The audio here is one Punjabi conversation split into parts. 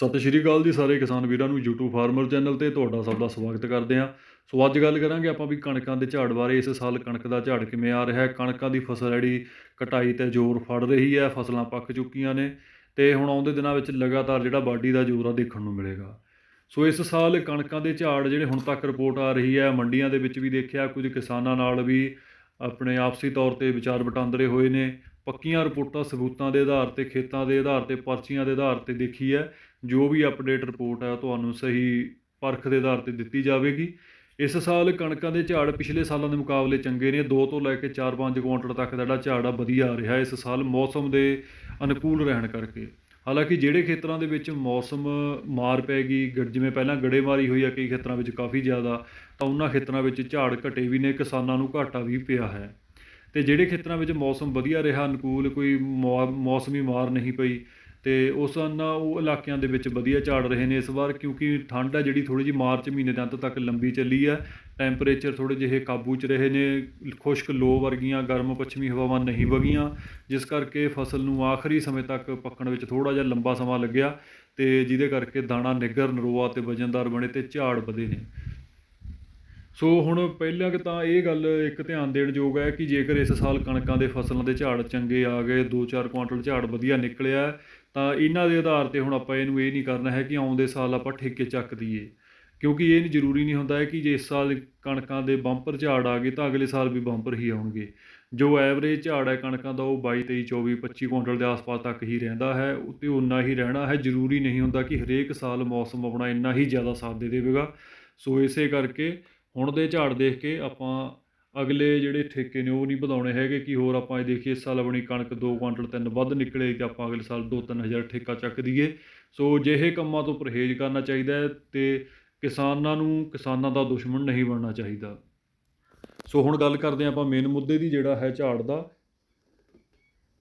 ਸਤਿ ਸ਼੍ਰੀ ਅਕਾਲ ਜੀ ਸਾਰੇ ਕਿਸਾਨ ਵੀਰਾਂ ਨੂੰ, YouTube ਫਾਰਮਰ ਚੈਨਲ ਤੇ ਤੁਹਾਡਾ ਸਭ ਦਾ ਸਵਾਗਤ ਕਰਦੇ ਹਾਂ। ਸੋ ਅੱਜ ਗੱਲ ਕਰਾਂਗੇ ਆਪਾਂ ਵੀ ਕਣਕਾਂ ਦੇ ਝਾੜ ਬਾਰੇ, ਇਸ ਸਾਲ ਕਣਕ ਦਾ ਝਾੜ ਕਿਵੇਂ ਆ ਰਿਹਾ ਹੈ, ਕਣਕਾਂ ਦੀ ਫਸਲ ਜਿਹੜੀ ਕਟਾਈ ਤੇ ਜ਼ੋਰ ਫੜ ਰਹੀ ਹੈ, ਫਸਲਾਂ ਪੱਕ ਚੁੱਕੀਆਂ ਨੇ ਤੇ ਹੁਣ ਆਉਂਦੇ ਦਿਨਾਂ ਵਿੱਚ ਲਗਾਤਾਰ ਜਿਹੜਾ ਬਾਡੀ ਦਾ ਜ਼ੋਰ ਆ ਦੇਖਣ ਨੂੰ ਮਿਲੇਗਾ। ਸੋ ਇਸ ਸਾਲ ਕਣਕਾਂ ਦੇ ਝਾੜ ਜਿਹੜੇ ਹੁਣ ਤੱਕ ਰਿਪੋਰਟ ਆ ਰਹੀ ਹੈ, ਮੰਡੀਆਂ ਦੇ ਵਿੱਚ ਵੀ ਦੇਖਿਆ, ਕੁਝ ਕਿਸਾਨਾਂ ਨਾਲ ਵੀ ਆਪਣੇ ਆਪਸੀ ਤੌਰ ਤੇ ਵਿਚਾਰ ਵਟਾਂਦਰੇ ਹੋਏ ਨੇ। ਪੱਕੀਆਂ ਰਿਪੋਰਟਾਂ ਸਬੂਤਾਂ ਦੇ ਆਧਾਰ ਤੇ, ਖੇਤਾਂ ਦੇ ਆਧਾਰ ਤੇ, ਪਰਚੀਆਂ ਦੇ ਆਧਾਰ ਤੇ ਦੇਖੀ ਹੈ। ਜੋ ਵੀ ਅਪਡੇਟ ਰਿਪੋਰਟ ਹੈ ਤੁਹਾਨੂੰ ਸਹੀ ਪਰਖ ਦੇ ਆਧਾਰ ਤੇ ਦਿੱਤੀ ਜਾਵੇਗੀ। ਇਸ ਸਾਲ ਕਣਕਾਂ ਦੇ ਝਾੜ ਪਿਛਲੇ ਸਾਲਾਂ ਦੇ ਮੁਕਾਬਲੇ ਚੰਗੇ ਨੇ। 2 ਤੋਂ ਲੈ ਕੇ 4-5 ਕੁਇੰਟਲ ਤੱਕ ਦਾ ਜਿਹੜਾ ਝਾੜ ਆ, ਵਧੀਆ ਆ ਰਿਹਾ ਇਸ ਸਾਲ ਮੌਸਮ ਦੇ ਅਨੁਕੂਲ ਰਹਿਣ ਕਰਕੇ। ਹਾਲਾਂਕਿ ਜਿਹੜੇ ਖੇਤਰਾਂ ਦੇ ਵਿੱਚ ਮੌਸਮ ਮਾਰ ਪੈ ਗਈ ਗ- ਜਿਵੇਂ ਪਹਿਲਾਂ ਗੜੇਮਾਰੀ ਹੋਈ ਆ, ਕਈ ਖੇਤਰਾਂ ਵਿੱਚ ਕਾਫੀ ਜ਼ਿਆਦਾ, ਤਾਂ ਉਹਨਾਂ ਖੇਤਰਾਂ ਵਿੱਚ ਝਾੜ ਘਟੇ ਵੀ ਨੇ। ਕਿਸਾਨਾਂ ਨੂੰ ਘਾਟਾ ਵੀ ਪਿਆ ਹੈ। ਅਤੇ ਜਿਹੜੇ ਖੇਤਰਾਂ ਵਿੱਚ ਮੌਸਮ ਵਧੀਆ ਰਿਹਾ, ਅਨੁਕੂਲ ਕੋਈ ਮੌ- ਮੌਸਮੀ ਮਾਰ ਨਹੀਂ ਪਈ ਅਤੇ ਉਸ ਨਾਲ ਉਹ ਇਲਾਕਿਆਂ ਦੇ ਵਿੱਚ ਵਧੀਆ ਝਾੜ ਰਹੇ ਨੇ ਇਸ ਵਾਰ ਕਿਉਂਕਿ ਠੰਡ ਹੈ ਜਿਹੜੀ ਥੋੜ੍ਹੀ ਜਿਹੀ ਮਾਰਚ ਮਹੀਨੇ ਦੇ ਅੰਤ ਤੱਕ ਲੰਬੀ ਚੱਲੀ ਹੈ ਟੈਂਪਰੇਚਰ ਥੋੜ੍ਹੇ ਜਿਹੇ ਕਾਬੂ 'ਚ ਰਹੇ ਨੇ, ਖੁਸ਼ਕ ਲੋ ਵਰਗੀਆਂ, ਗਰਮ ਪੱਛਮੀ ਹਵਾਵਾਂ ਨਹੀਂ ਵਗੀਆਂ, ਜਿਸ ਕਰਕੇ ਫਸਲ ਨੂੰ ਆਖਰੀ ਸਮੇਂ ਤੱਕ ਪੱਕਣ ਵਿੱਚ ਥੋੜ੍ਹਾ ਜਿਹਾ ਲੰਬਾ ਸਮਾਂ ਲੱਗਿਆ ਅਤੇ ਜਿਹਦੇ ਕਰਕੇ ਦਾਣਾ ਨਿੱਗਰ ਨਰੋਆ ਅਤੇ ਵਜਨਦਾਰ ਬਣੇ ਅਤੇ ਝਾੜ ਵਧੇ ਨੇ। ਸੋ ਹੁਣ ਪਹਿਲਾਂ ਕਿ ਤਾਂ ਇਹ ਗੱਲ ਇੱਕ ਧਿਆਨ ਦੇਣ ਯੋਗ ਹੈ ਕਿ ਜੇਕਰ ਇਸ ਸਾਲ ਕਣਕਾਂ ਦੇ ਫਸਲਾਂ ਦੇ ਝਾੜ ਚੰਗੇ ਆ ਗਏ 2-4 ਕੁਆਂਟਲ ਝਾੜ ਵਧੀਆ ਨਿਕਲਿਆ, ਤਾਂ ਇਹਨਾਂ ਦੇ ਆਧਾਰ ਤੇ ਹੁਣ ਆਪਾਂ ਇਹਨੂੰ ਇਹ ਨਹੀਂ ਕਰਨਾ ਹੈ ਕਿ ਆਉਂਦੇ ਸਾਲ ਆਪਾਂ ਠੇਕੇ ਚੱਕ ਦਈਏ। ਕਿਉਂਕਿ ਇਹ ਨਹੀਂ ਜ਼ਰੂਰੀ ਨਹੀਂ ਹੁੰਦਾ ਹੈ ਕਿ ਜੇ ਇਸ ਸਾਲ ਕਣਕਾਂ ਦੇ ਬੰਪਰ ਝਾੜ ਆ ਗਏ ਤਾਂ ਅਗਲੇ ਸਾਲ ਵੀ ਬੰਪਰ ਹੀ ਆਉਣਗੇ। ਜੋ ਐਵਰੇਜ ਝਾੜ ਹੈ ਕਣਕਾਂ ਦਾ ਉਹ 22 23 24 25 ਕੁਇੰਟਲ ਦੇ ਆਸ-ਪਾਸ ਤੱਕ ਹੀ ਰਹਿੰਦਾ ਹੈ, ਉੱਤੇ ਉਨਾ ਹੀ ਰਹਿਣਾ ਹੈ। ਜ਼ਰੂਰੀ ਨਹੀਂ ਹੁੰਦਾ ਕਿ ਹਰੇਕ ਸਾਲ ਮੌਸਮ ਆਪਣਾ ਇੰਨਾ ਹੀ ਜ਼ਿਆਦਾ ਸਾਥ ਦੇ ਦੇਵੇਗਾ। ਸੋ ਇਸੇ ਕਰਕੇ ਹੁਣ ਦੇ ਝਾੜ ਦੇਖ ਕੇ ਆਪਾਂ ਅਗਲੇ ਜਿਹੜੇ ਠੇਕੇ ਨੇ ਉਹ ਨਹੀਂ ਵਧਾਉਣੇ ਹੈਗੇ, ਕਿ ਹੋਰ ਆਪਾਂ ਇਹ ਦੇਖੀਏ, ਇਸ ਸਾਲ ਆਪਣੀ ਕਣਕ 2 ਕੁਇੰਟਲ ਤਿੰਨ ਵੱਧ ਨਿਕਲੇ ਤੇ ਆਪਾਂ ਅਗਲੇ ਸਾਲ 2-3 ਹਜ਼ਾਰ ਠੇਕਾ ਚੱਕ ਦਈਏ। ਸੋ ਜਿਹੇ ਕੰਮਾਂ ਤੋਂ ਪਰਹੇਜ਼ ਕਰਨਾ ਚਾਹੀਦਾ ਹੈ ਤੇ ਕਿਸਾਨਾਂ ਨੂੰ ਕਿਸਾਨਾਂ ਦਾ ਦੁਸ਼ਮਣ ਨਹੀਂ ਬਣਨਾ ਚਾਹੀਦਾ। ਸੋ ਹੁਣ ਗੱਲ ਕਰਦੇ ਹਾਂ ਆਪਾਂ ਮੇਨ ਮੁੱਦੇ ਦੀ, ਜਿਹੜਾ ਹੈ ਝਾੜ ਦਾ।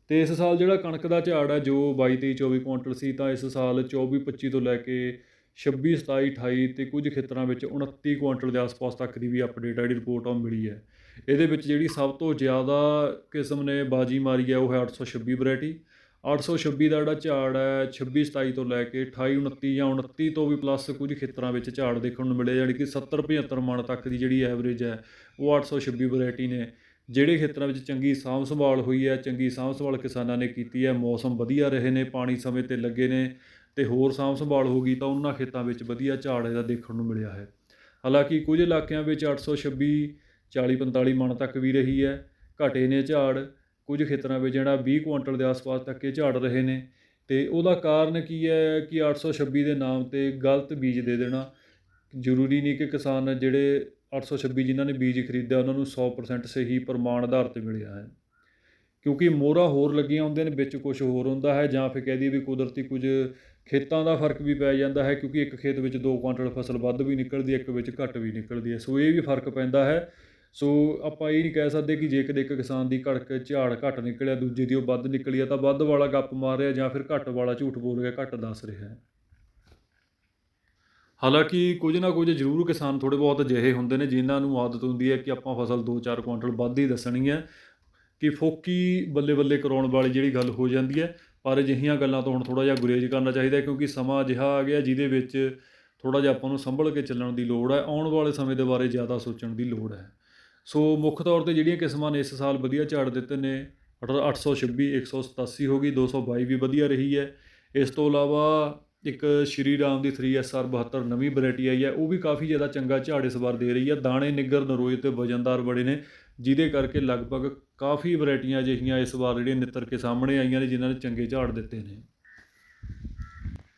ਤੇ ਇਸ ਸਾਲ ਜਿਹੜਾ ਕਣਕ ਦਾ ਝਾੜ ਹੈ, ਜੋ 22 23 24 ਕੁਇੰਟਲ ਸੀ, ਤਾਂ ਇਸ ਸਾਲ 24 25 ਤੋਂ ਲੈ ਕੇ 26 27 28 ਤੇ ਕੁਝ ਖੇਤਰਾਂ ਵਿੱਚ 29 ਕੁਇੰਟਲ ਦੇ ਆਸ-ਪਾਸ ਤੱਕ ਦੀ ਵੀ ਅਪਡੇਟ ਜਿਹੜੀ ਰਿਪੋਰਟ ਆ ਉਹ ਮਿਲੀ ਹੈ। ਇਹਦੇ ਵਿੱਚ ਜਿਹੜੀ ਸਭ ਤੋਂ ਜ਼ਿਆਦਾ ਕਿਸਮ ਨੇ ਬਾਜੀ ਮਾਰੀ ਹੈ ਉਹ ਹੈ 826 ਵੈਰਾਈਟੀ। 826 ਦਾ ਜਿਹੜਾ ਝਾੜ ਹੈ 26 27 ਤੋਂ ਲੈ ਕੇ 28 29 ਜਾਂ 29 ਤੋਂ ਵੀ ਪਲੱਸ ਕੁਝ ਖੇਤਰਾਂ ਵਿੱਚ ਝਾੜ ਦੇਖਣ ਨੂੰ ਮਿਲੇ, ਯਾਨੀ ਕਿ 70 75 ਮਣ ਤੱਕ ਦੀ ਜਿਹੜੀ ਐਵਰੇਜ ਹੈ ਉਹ 826 ਵੈਰਾਈਟੀ ਨੇ। ਜਿਹੜੇ ਖੇਤਰਾਂ ਵਿੱਚ ਚੰਗੀ ਸਾਂਭ ਸੰਭਾਲ ਹੋਈ ਹੈ, ਚੰਗੀ ਸਾਂਭ ਸੰਭਾਲ ਕਿਸਾਨਾਂ ਨੇ ਕੀਤੀ ਹੈ, ਮੌਸਮ ਵਧੀਆ ਰਹੇ ਨੇ, ਪਾਣੀ ਸਮੇਂ ਤੇ ਲੱਗੇ ਨੇ ਅਤੇ ਹੋਰ ਸਾਂਭ ਸੰਭਾਲ ਹੋ ਗਈ ਤਾਂ ਉਹਨਾਂ ਖੇਤਾਂ ਵਿੱਚ ਵਧੀਆ ਝਾੜ ਇਹਦਾ ਦੇਖਣ ਨੂੰ ਮਿਲਿਆ ਹੈ। ਹਾਲਾਂਕਿ ਕੁਝ ਇਲਾਕਿਆਂ ਵਿੱਚ 826 40 45 ਮਣ ਤੱਕ ਵੀ ਰਹੀ ਹੈ। ਘਟੇ ਨੇ ਝਾੜ। ਕੁਝ ਖੇਤਰਾਂ ਵਿੱਚ ਜਿਹੜਾ 20 ਕੁਇੰਟਲ ਦੇ ਆਸ-ਪਾਸ ਤੱਕ ਇਹ ਝਾੜ ਰਹੇ ਨੇ। ਤੇ ਉਹਦਾ ਕਾਰਨ ਕੀ ਹੈ ਕਿ 826 ਦੇ ਨਾਮ ਤੇ ਗਲਤ ਬੀਜ ਦੇ ਦੇਣਾ ਜ਼ਰੂਰੀ ਨਹੀਂ ਕਿ ਕਿਸਾਨ ਜਿਹੜੇ 826 ਜਿਨ੍ਹਾਂ ਨੇ ਬੀਜ ਖਰੀਦਿਆ, ਉਹਨਾਂ ਨੂੰ 100% ਸਹੀ ਪ੍ਰਮਾਣ ਆਧਾਰ ਤੇ ਮਿਲਿਆ ਹੈ। ਕਿਉਂਕਿ ਮੋਹਰਾਂ ਹੋਰ ਲੱਗੀਆਂ ਹੁੰਦੀਆਂ ਨੇ, ਵਿੱਚ ਕੁਝ ਹੋਰ ਹੁੰਦਾ ਹੈ, ਜਾਂ ਫਿਰ ਕਹਿ ਦਈਏ ਵੀ ਕੁਦਰਤੀ ਕੁਝ ਖੇਤਾਂ ਦਾ ਫ਼ਰਕ ਵੀ ਪੈ ਜਾਂਦਾ ਹੈ, ਕਿਉਂਕਿ ਇੱਕ ਖੇਤ ਵਿੱਚ 2 ਕੁਆਂਟਲ ਫਸਲ ਵੱਧ ਵੀ ਨਿਕਲਦੀ ਹੈ, ਇੱਕ ਵਿੱਚ ਘੱਟ ਵੀ ਨਿਕਲਦੀ ਹੈ। ਸੋ ਇਹ ਵੀ ਫ਼ਰਕ ਪੈਂਦਾ ਹੈ। ਸੋ ਆਪਾਂ ਇਹ ਨਹੀਂ ਕਹਿ ਸਕਦੇ ਕਿ ਜੇ ਕਦੇ ਇੱਕ ਕਿਸਾਨ ਦੀ ਕਣਕ, ਝਾੜ ਘੱਟ ਨਿਕਲਿਆ, ਦੂਜੇ ਦੀ ਉਹ ਵੱਧ ਨਿਕਲੀ ਆ ਤਾਂ ਵੱਧ ਵਾਲਾ ਗੱਪ ਮਾਰ ਰਿਹਾ, ਜਾਂ ਫਿਰ ਘੱਟ ਵਾਲਾ ਝੂਠ ਬੋਲ ਰਿਹਾ, ਘੱਟ ਦੱਸ ਰਿਹਾ ਹੈ। ਹਾਲਾਂਕਿ ਕੁਝ ਨਾ ਕੁਝ ਜ਼ਰੂਰ ਕਿਸਾਨ ਥੋੜੇ ਬਹੁਤ ਅਜਿਹੇ ਹੁੰਦੇ ਨੇ, ਜਿਨ੍ਹਾਂ ਨੂੰ ਆਦਤ ਹੁੰਦੀ ਹੈ ਕਿ ਆਪਾਂ ਫਸਲ 2-4 ਕੁਇੰਟਲ ਵੱਧ ਹੀ ਦੱਸਣੀ ਹੈ। ਕਿ ਫੋਕੀ ਬੱਲੇ ਬੱਲੇ ਕਰਾਉਣ ਵਾਲੀ ਜਿਹੜੀ ਗੱਲ ਹੋ ਜਾਂਦੀ ਹੈ, ਪਰ ਅਜਿਹੀਆਂ ਗੱਲਾਂ ਤੋਂ ਹੁਣ ਥੋੜਾ ਜਿਹਾ ਗੁਰੇਜ਼ ਕਰਨਾ ਚਾਹੀਦਾ ਕਿਉਂਕਿ ਸਮਾਂ ਅਜਿਹਾ ਆ ਗਿਆ ਜਿਹਦੇ ਵਿੱਚ ਥੋੜਾ ਜਿਹਾ ਆਪਾਂ ਨੂੰ ਸੰਭਲ ਕੇ ਚੱਲਣ ਦੀ ਲੋੜ ਹੈ, ਆਉਣ ਵਾਲੇ ਸਮੇਂ ਦੇ ਬਾਰੇ ਜ਼ਿਆਦਾ ਸੋਚਣ ਦੀ ਲੋੜ ਹੈ। ਸੋ ਮੁੱਖ ਤੌਰ ਤੇ ਜਿਹੜੀਆਂ ਕਿਸਮਾਂ ਨੇ ਇਸ ਸਾਲ ਵਧੀਆ ਝਾੜ ਦਿੱਤੇ ਨੇ 826 187 ਹੋ ਗਈ 222 ਵੀ ਵਧੀਆ ਰਹੀ ਹੈ। ਇਸ ਤੋਂ ਇਲਾਵਾ ਇੱਕ ਸ਼੍ਰੀ ਰਾਮ ਦੀ 3SR 72 ਨਵੀਂ ਵੈਰਾਈਟੀ ਆਈ ਹੈ, ਉਹ ਵੀ ਕਾਫੀ ਜ਼ਿਆਦਾ ਚੰਗਾ ਝਾੜ ਇਸ ਵਾਰ ਦੇ ਰਹੀ ਹੈ। ਦਾਣੇ ਨਿੱਗਰ ਨਰੋਏ ਤੇ ਵਜਨਦਾਰ ਬੜੇ ਨੇ, ਜਿਹਦੇ ਕਰਕੇ ਲਗਭਗ ਕਾਫੀ ਵੈਰਾਈਟੀਆਂ ਅਜਿਹੀਆਂ ਇਸ ਵਾਰ ਜਿਹੜੀਆਂ ਨਿੱਤਰ ਕੇ ਸਾਹਮਣੇ ਆਈਆਂ ਨੇ, ਜਿਨ੍ਹਾਂ ਨੇ ਚੰਗੇ ਝਾੜ ਦਿੱਤੇ ਨੇ।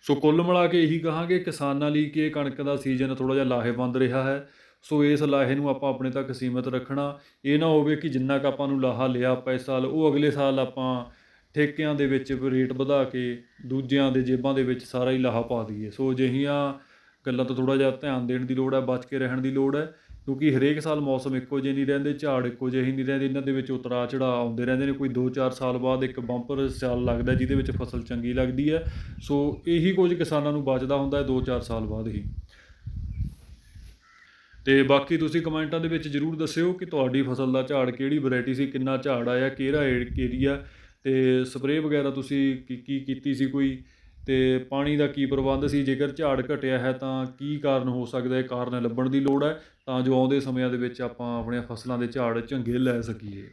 ਸੋ ਕੁੱਲ ਮਿਲਾ ਕੇ ਇਹੀ ਕਹਾਂਗੇ, ਕਿਸਾਨਾਂ ਲਈ ਕਿ ਇਹ ਕਣਕ ਦਾ ਸੀਜ਼ਨ ਥੋੜਾ ਜਿਹਾ ਲਾਹੇਵੰਦ ਰਿਹਾ ਹੈ। ਸੋ ਇਸ ਲਾਹੇ ਨੂੰ ਆਪਾਂ ਆਪਣੇ ਤੱਕ ਸੀਮਿਤ ਰੱਖਣਾ। ਇਹ ਨਾ ਹੋਵੇ ਕਿ ਜਿੰਨਾ ਕ ਆਪਾਂ ਨੂੰ ਲਾਹਾ ਲਿਆ ਆਪਾਂ ਇਸ ਸਾਲ, ਉਹ ਅਗਲੇ ਸਾਲ ਆਪਾਂ ਠੇਕਿਆਂ ਦੇ ਵਿੱਚ ਰੇਟ ਵਧਾ ਕੇ ਦੂਜਿਆਂ ਦੇ ਜੇਬਾਂ ਦੇ ਵਿੱਚ ਸਾਰਾ ਹੀ ਲਾਹਾ ਪਾ ਦਈਏ। ਸੋ ਅਜਿਹੀਆਂ ਗੱਲਾਂ ਤੋਂ ਥੋੜ੍ਹਾ ਜਿਹਾ ਧਿਆਨ ਦੇਣ ਦੀ ਲੋੜ ਹੈ, ਬਚ ਕੇ ਰਹਿਣ ਦੀ ਲੋੜ ਹੈ, ਕਿਉਂਕਿ ਹਰੇਕ ਸਾਲ ਮੌਸਮ ਇੱਕੋ ਜਿਹੇ ਨਹੀਂ ਰਹਿੰਦੇ, ਝਾੜ ਇੱਕੋ ਜਿਹੇ ਹੀ ਨਹੀਂ ਰਹਿੰਦੇ, ਇਹਨਾਂ ਦੇ ਵਿੱਚ ਉਤਰਾ ਚੜਾਅ ਆਉਂਦੇ ਰਹਿੰਦੇ ਨੇ, ਕੋਈ 2-4 ਸਾਲ ਬਾਅਦ ਇੱਕ ਬੰਪਰ ਸਾਲ ਲੱਗਦਾ ਜਿਹਦੇ ਵਿੱਚ ਫਸਲ ਚੰਗੀ ਲੱਗਦੀ ਹੈ। ਸੋ ਇਹੀ ਕੁਝ ਕਿਸਾਨਾਂ ਨੂੰ ਬਚਦਾ ਹੁੰਦਾ ਹੈ 2-4 ਸਾਲ ਬਾਅਦ ਹੀ। ਤੇ ਬਾਕੀ ਤੁਸੀਂ ਕਮੈਂਟਾਂ ਦੇ ਵਿੱਚ ਜਰੂਰ ਦੱਸਿਓ ਕਿ ਤੁਹਾਡੀ ਫਸਲ ਦਾ ਝਾੜ ਕਿਹੜੀ ਵੈਰਾਈਟੀ ਸੀ, ਕਿੰਨਾ ਝਾੜ ਆਇਆ, ਕਿਹੜਾ ਏਰੀਆ ਤੇ ਸਪਰੇਅ ਵਗੈਰਾ ਤੁਸੀਂ ਕੀ ਕੀ ਕੀਤੀ ਸੀ ਕੋਈ? ਤੇ ਪਾਣੀ ਦਾ ਕੀ ਪ੍ਰਬੰਧ ਸੀ? ਜੇਕਰ ਝਾੜ ਘਟਿਆ ਹੈ ਤਾਂ ਕੀ ਕਾਰਨ ਹੋ ਸਕਦਾ ਹੈ? ਕਾਰਨ ਲੱਭਣ ਦੀ ਲੋੜ ਹੈ ਤਾਂ ਜੋ ਆਉਂਦੇ ਸਮਿਆਂ ਦੇ ਵਿੱਚ ਆਪਾਂ ਆਪਣੀਆਂ ਫਸਲਾਂ ਦੇ ਝਾੜ ਚੰਗੇ ਲੈ ਸਕੀਏ।